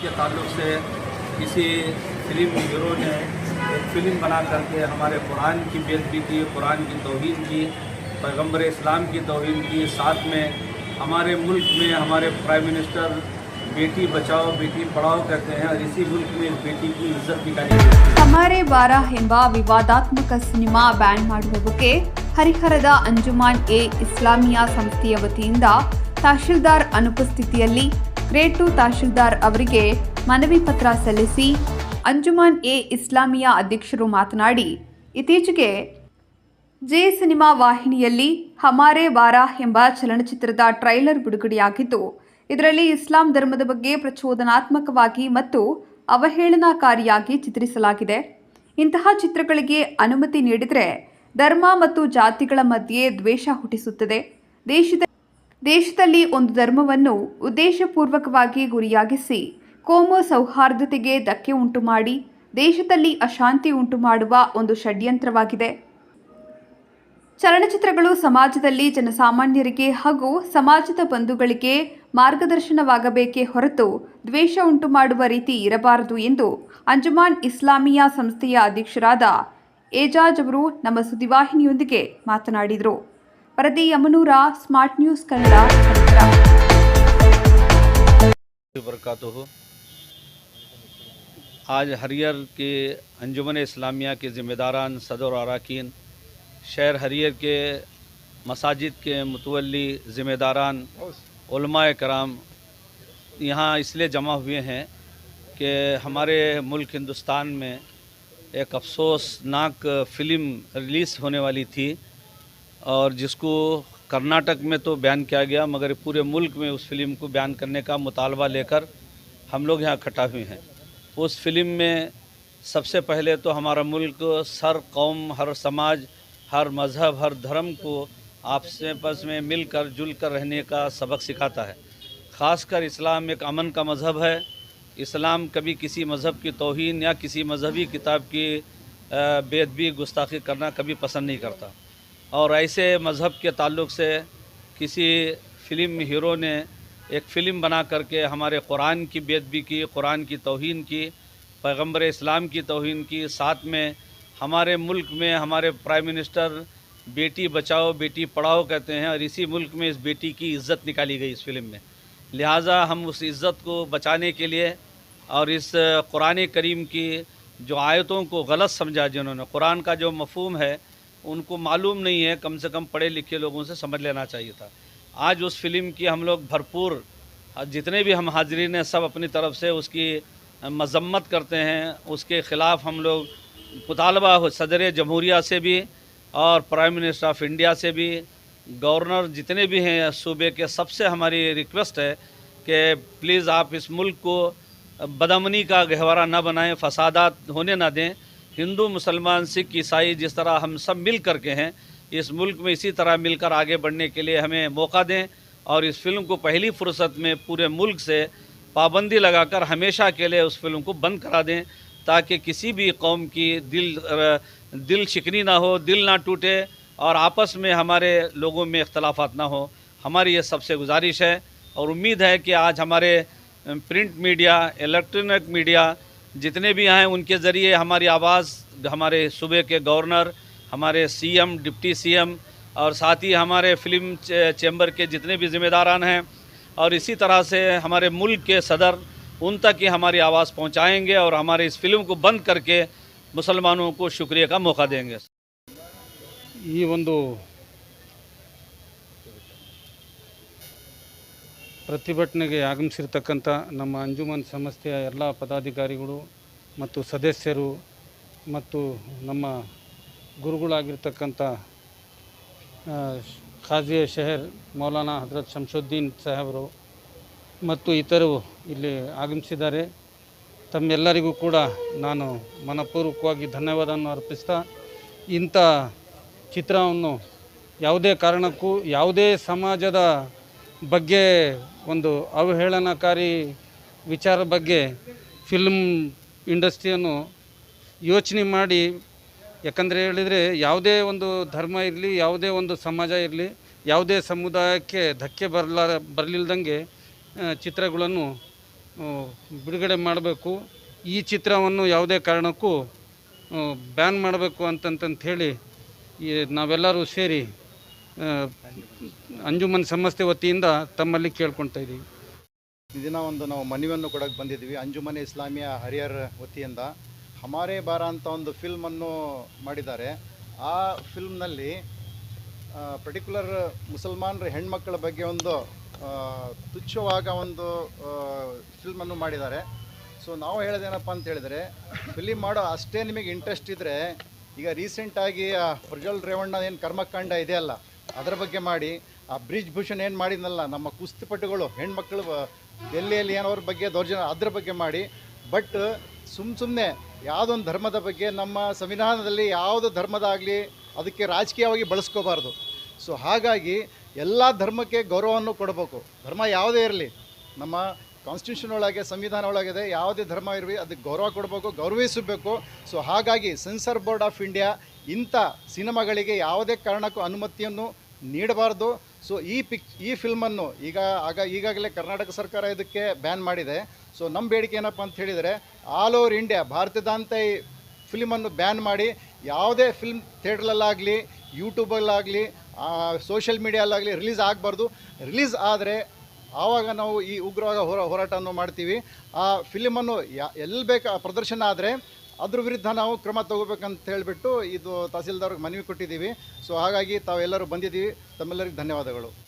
کے تعلق سے کسی فلم ہیرو نے فلم بنا کر کے ہمارے قرآن کی بےدبی کی قرآن کی توہین کی، پیغمبر اسلام کی توہین کی، ساتھ میں ہمارے ملک میں ہمارے پرائم منسٹر بیٹی بچاؤ، بیٹی پڑھاؤ کرتے ہیں اور اسی ملک میں بیٹی کی عزت نکالی ہمارے بارہ ಎಂಬ سنیما بینڈ ಬ್ಯಾನ್ ಮಾಡುವ کے ಹರಿಹರದ ಅಂಜುಮಾನ್ ಎ ಇಸ್ಲಾಮಿಯಾ ಸಂಸ್ಥೆಯ ವತಿಯಿಂದ ತಹಶೀಲ್ದಾರ್ ಅನುಪಸ್ಥಿತಿಯಲ್ಲಿ ಗ್ರೇಟ್ ತಹಶೀಲ್ದಾರ್ ಅವರಿಗೆ ಮನವಿ ಪತ್ರ ಸಲ್ಲಿಸಿ ಅಂಜುಮಾನ್ ಎ ಇಸ್ಲಾಮಿಯಾ ಅಧ್ಯಕ್ಷರು ಮಾತನಾಡಿ, ಇತ್ತೀಚೆಗೆ ಜೆ ಸಿನಿಮಾ ವಾಹಿನಿಯಲ್ಲಿ ಹಮಾರೆ ವಾರಾ ಎಂಬ ಚಲನಚಿತ್ರದ ಟ್ರೈಲರ್ ಬಿಡುಗಡೆಯಾಗಿದ್ದು, ಇದರಲ್ಲಿ ಇಸ್ಲಾಂ ಧರ್ಮದ ಬಗ್ಗೆ ಪ್ರಚೋದನಾತ್ಮಕವಾಗಿ ಮತ್ತು ಅವಹೇಳನಕಾರಿಯಾಗಿ ಚಿತ್ರಿಸಲಾಗಿದೆ. ಇಂತಹ ಚಿತ್ರಗಳಿಗೆ ಅನುಮತಿ ನೀಡಿದರೆ ಧರ್ಮ ಮತ್ತು ಜಾತಿಗಳ ಮಧ್ಯೆ ದ್ವೇಷ ಹುಟ್ಟಿಸುತ್ತದೆ. ದೇಶದ, ದೇಶದಲ್ಲಿ ಒಂದು ಧರ್ಮವನ್ನು ಉದ್ದೇಶಪೂರ್ವಕವಾಗಿ ಗುರಿಯಾಗಿಸಿ ಕೋಮು ಸೌಹಾರ್ದತೆಗೆ ಧಕ್ಕೆ ಉಂಟು ಮಾಡಿ ದೇಶದಲ್ಲಿ ಅಶಾಂತಿ ಉಂಟು ಮಾಡುವ ಒಂದು ಷಡ್ಯಂತ್ರವಾಗಿದೆ. ಚಲನಚಿತ್ರಗಳು ಸಮಾಜದಲ್ಲಿ ಜನಸಾಮಾನ್ಯರಿಗೆ ಹಾಗೂ ಸಮಾಜದ ಬಂಧುಗಳಿಗೆ ಮಾರ್ಗದರ್ಶನವಾಗಬೇಕೇ ಹೊರತು ದ್ವೇಷ ಉಂಟು ಮಾಡುವ ರೀತಿ ಇರಬಾರದು ಎಂದು ಅಂಜುಮಾನ್ ಇಸ್ಲಾಮಿಯಾ ಸಂಸ್ಥೆಯ ಅಧ್ಯಕ್ಷರಾದ ಏಜಾಜ್ ಅವರು ನಮ್ಮ ಸುದ್ದಿವಾಹಿನಿಯೊಂದಿಗೆ ಮಾತನಾಡಿದರು. ವರದಿ ಯಮನೂರ ಸ್ಮಾರ್ಟ್ ನ್ಯೂಸ್ ಕನ್ನಡ آج ہریئر کے انجمن اسلامیہ کے ذمہ داران صدر اراکین شہر ہریئر کے مساجد کے متولی ذمہ داران علماء کرام یہاں اس لیے جمع ہوئے ہیں کہ ہمارے ملک ہندوستان میں ایک افسوسناک فلم ریلیز ہونے والی تھی اور جس کو کرناٹک میں تو بیان کیا گیا، مگر پورے ملک میں اس فلم کو بیان کرنے کا مطالبہ لے کر ہم لوگ یہاں اکٹھا ہوئے ہیں۔ اس فلم میں سب سے پہلے تو ہمارا ملک سر قوم، ہر سماج، ہر مذہب، ہر دھرم کو آپس پس میں مل کر جل کر رہنے کا سبق سکھاتا ہے۔ خاص کر اسلام ایک امن کا مذہب ہے۔ اسلام کبھی کسی مذہب کی توہین یا کسی مذہبی کتاب کی بے بھی گستاخی کرنا کبھی پسند نہیں کرتا۔ اور ایسے مذہب کے تعلق سے کسی فلم ہیرو نے ایک فلم بنا کر کے ہمارے قرآن کی بے بھی کی، قرآن کی توہین کی، پیغمبر اسلام کی توہین کی، ساتھ میں ہمارے ملک میں ہمارے پرائم منسٹر بیٹی بچاؤ، بیٹی پڑھاؤ کہتے ہیں اور اسی ملک میں اس بیٹی کی عزت نکالی گئی اس فلم میں۔ لہٰذا ہم اس عزت کو بچانے کے لیے اور اس قرآن کریم کی جو آیتوں کو غلط سمجھا جنہوں نے، قرآن کا جو مفہوم ہے، ان کو معلوم نہیں ہے، کم سے کم پڑھے لکھے لوگوں سے سمجھ لینا چاہیے تھا۔ آج اس فلم کی ہم لوگ بھرپور، جتنے بھی ہم حاضرین ہیں، سب اپنی طرف سے اس کی مذمت کرتے ہیں۔ اس کے خلاف ہم لوگ مطالبہ صدر جمہوریہ سے بھی اور پرائم منسٹر آف انڈیا سے بھی۔ گورنر جتنے بھی ہیں، صوبے کے سب سے ہماری ریکویسٹ ہے کہ پلیز آپ اس ملک کو بدامنی کا گہوارہ نہ بنائیں، فسادات ہونے نہ دیں۔ ہندو، مسلمان، سکھ، عیسائی جس طرح ہم سب مل کر کے ہیں، اس ملک میں اسی طرح مل کر آگے بڑھنے کے لیے ہمیں موقع دیں۔ اور اس فلم کو پہلی فرصت میں پورے ملک سے پابندی لگا کر ہمیشہ کے لیے اس فلم کو بند کرا دیں، تاکہ کسی بھی قوم کی دل دل شکنی نہ ہو، دل نہ ٹوٹے اور آپس میں ہمارے لوگوں میں اختلافات نہ ہوں ہماری یہ سب سے گزارش ہے اور امید ہے کہ آج ہمارے پرنٹ میڈیا، الیکٹرانک میڈیا، جتنے بھی ہیں ان کے ذریعے ہماری آواز، ہمارے صوبے کے گورنر، ہمارے سی ایم، ڈپٹی سی ایم اور ساتھ ہی ہمارے فلم چیمبر کے جتنے بھی ذمہ داران ہیں اور اسی طرح سے ہمارے ملک کے صدر ان تک ہی ہماری آواز پہنچائیں گے اور ہمارے اس فلم کو بند کر کے مسلمانوں کو شکریہ کا موقع دیں گے۔ یہ بندو ಪ್ರತಿಭಟನೆಗೆ ಆಗಮಿಸಿರ್ತಕ್ಕಂಥ ನಮ್ಮ ಅಂಜುಮನ್ ಸಂಸ್ಥೆಯ ಎಲ್ಲ ಪದಾಧಿಕಾರಿಗಳು ಮತ್ತು ಸದಸ್ಯರು ಮತ್ತು ನಮ್ಮ ಗುರುಗಳಾಗಿರ್ತಕ್ಕಂಥ ಖಾಜಿಯ ಶಹರ್, ಮೌಲಾನಾ ಹಜರತ್ ಶಂಶುದ್ದೀನ್ ಸಾಹೇಬರು ಮತ್ತು ಇತರರು ಇಲ್ಲಿ ಆಗಮಿಸಿದ್ದಾರೆ. ತಮ್ಮೆಲ್ಲರಿಗೂ ಕೂಡ ನಾನು ಮನಪೂರ್ವಕವಾಗಿ ಧನ್ಯವಾದವನ್ನು ಅರ್ಪಿಸ್ತಾ, ಇಂಥ ಚಿತ್ರವನ್ನು ಯಾವುದೇ ಕಾರಣಕ್ಕೂ, ಯಾವುದೇ ಸಮಾಜದ ಬಗ್ಗೆ ಒಂದು ಅವಹೇಳನಕಾರಿ ವಿಚಾರ ಬಗ್ಗೆ ಫಿಲ್ಮ್ ಇಂಡಸ್ಟ್ರಿಯನ್ನು ಯೋಚನೆ ಮಾಡಿ, ಯಾಕಂದರೆ ಹೇಳಿದರೆ ಯಾವುದೇ ಒಂದು ಧರ್ಮ ಇರಲಿ, ಯಾವುದೇ ಒಂದು ಸಮಾಜ ಇರಲಿ, ಯಾವುದೇ ಸಮುದಾಯಕ್ಕೆ ಧಕ್ಕೆ ಬರಲ, ಬರಲಿಲ್ದಂಗೆ ಚಿತ್ರಗಳನ್ನು ಬಿಡುಗಡೆ ಮಾಡಬೇಕು. ಈ ಚಿತ್ರವನ್ನು ಯಾವುದೇ ಕಾರಣಕ್ಕೂ ಬ್ಯಾನ್ ಮಾಡಬೇಕು ಈ, ನಾವೆಲ್ಲರೂ ಸೇರಿ ಅಂಜುಮನ್ ಸಂಸ್ಥೆ ವತಿಯಿಂದ ತಮ್ಮಲ್ಲಿ ಕೇಳ್ಕೊಳ್ತಾ ಇದ್ದೀವಿ ದಿನ ಒಂದು ನಾವು ಮನವಿಯನ್ನು ಕೊಡಕ್ಕೆ ಬಂದಿದ್ದೀವಿ. ಅಂಜುಮನೆ ಇಸ್ಲಾಮಿಯ ಹರಿಹರ್ ವತಿಯಿಂದ. ಹಮಾರೇ ಬಾರ ಅಂತ ಒಂದು ಫಿಲ್ಮನ್ನು ಮಾಡಿದ್ದಾರೆ. ಆ ಫಿಲ್ಮ್ನಲ್ಲಿ ಪರ್ಟಿಕ್ಯುಲರ್ ಮುಸಲ್ಮಾನರ ಹೆಣ್ಮಕ್ಕಳ ಬಗ್ಗೆ ಒಂದು ತುಚ್ಛವಾಗ ಒಂದು ಫಿಲ್ಮನ್ನು ಮಾಡಿದ್ದಾರೆ. ಸೊ ನಾವು ಹೇಳೋದೇನಪ್ಪ ಅಂತ ಹೇಳಿದರೆ ಫಿಲಿಮ್ ಮಾಡೋ ಅಷ್ಟೇ ನಿಮಗೆ ಇಂಟ್ರೆಸ್ಟ್ ಇದ್ದರೆ ಈಗ ರೀಸೆಂಟಾಗಿ ಪ್ರಜ್ವಲ್ ರೇವಣ್ಣ ಏನು ಕರ್ಮಕಾಂಡ ಇದೆಯಲ್ಲ ಅದರ ಬಗ್ಗೆ ಮಾಡಿ, ಆ ಬ್ರಿಜ್ ಭೂಷಣ್ ಏನು ಮಾಡಿದ್ನಲ್ಲ, ನಮ್ಮ ಕುಸ್ತಿಪಟುಗಳು, ಹೆಣ್ಮಕ್ಳು ಡೆಲ್ಲಿಯಲ್ಲಿ ಏನೋರ ಬಗ್ಗೆ ದೌರ್ಜನ್ಯ, ಅದ್ರ ಬಗ್ಗೆ ಮಾಡಿ. ಬಟ್ ಸುಮ್ಮ ಸುಮ್ಮನೆ ಯಾವುದೊಂದು ಧರ್ಮದ ಬಗ್ಗೆ ನಮ್ಮ ಸಂವಿಧಾನದಲ್ಲಿ ಯಾವುದು ಧರ್ಮದಾಗಲಿ ಅದಕ್ಕೆ ರಾಜಕೀಯವಾಗಿ ಬಳಸ್ಕೋಬಾರ್ದು. ಸೊ, ಹಾಗಾಗಿ ಎಲ್ಲ ಧರ್ಮಕ್ಕೆ ಗೌರವವನ್ನು ಕೊಡಬೇಕು. ಧರ್ಮ ಯಾವುದೇ ಇರಲಿ, ನಮ್ಮ ಕಾನ್ಸ್ಟಿಟ್ಯೂಷನ್ ಒಳಗೆ, ಸಂವಿಧಾನ ಒಳಗಿದೆ, ಯಾವುದೇ ಧರ್ಮ ಇರಲಿ ಅದಕ್ಕೆ ಗೌರವ ಕೊಡಬೇಕು, ಗೌರವಿಸಬೇಕು. ಸೊ, ಹಾಗಾಗಿ ಸೆನ್ಸರ್ ಬೋರ್ಡ್ ಆಫ್ ಇಂಡಿಯಾ ಇಂಥ ಸಿನಿಮಾಗಳಿಗೆ ಯಾವುದೇ ಕಾರಣಕ್ಕೂ ಅನುಮತಿಯನ್ನು ನೀಡಬಾರ್ದು. ಸೊ ಈ ಪಿಕ್ ಈ ಫಿಲ್ಮನ್ನು ಈಗ, ಆಗ, ಈಗಾಗಲೇ ಕರ್ನಾಟಕ ಸರ್ಕಾರ ಇದಕ್ಕೆ ಬ್ಯಾನ್ ಮಾಡಿದೆ. ಸೊ ನಮ್ಮ ಬೇಡಿಕೆ ಏನಪ್ಪ ಅಂತ ಹೇಳಿದರೆ ಆಲ್ ಓವರ್ ಇಂಡಿಯಾ ಭಾರತದಾಂತ ಈ ಫಿಲ್ಮನ್ನು ಬ್ಯಾನ್ ಮಾಡಿ, ಯಾವುದೇ ಫಿಲ್ಮ್ ಥಿಯೇಟ್ರಲ್ಲಾಗಲಿ ಯೂಟ್ಯೂಬಲ್ಲಾಗಲಿ ಸೋಷಿಯಲ್ ಮೀಡಿಯಲ್ಲಾಗಲಿ ರಿಲೀಸ್ ಆಗಬಾರ್ದು. ರಿಲೀಸ್ ಆದರೆ, ಆವಾಗ ನಾವು ಈ ಉಗ್ರವಾದ ಹೋರಾ, ಹೋರಾಟವನ್ನು ಮಾಡ್ತೀವಿ. ಆ ಫಿಲ್ಮನ್ನು ಯಾ ಎಲ್ಲಿ ಬೇಕಾ ಪ್ರದರ್ಶನ ಆದರೆ ಅದ್ರ ವಿರುದ್ಧ ನಾವು ಕ್ರಮ ತಗೋಬೇಕಂತ ಹೇಳಿಬಿಟ್ಟು ಇದು ತಹಸೀಲ್ದಾರ್ಗೆ ಮನವಿ ಕೊಟ್ಟಿದ್ದೀವಿ. ಸೊ ಹಾಗಾಗಿ ತಾವೆಲ್ಲರೂ ಬಂದಿದ್ದೀವಿ. ತಮ್ಮೆಲ್ಲರಿಗೂ ಧನ್ಯವಾದಗಳು.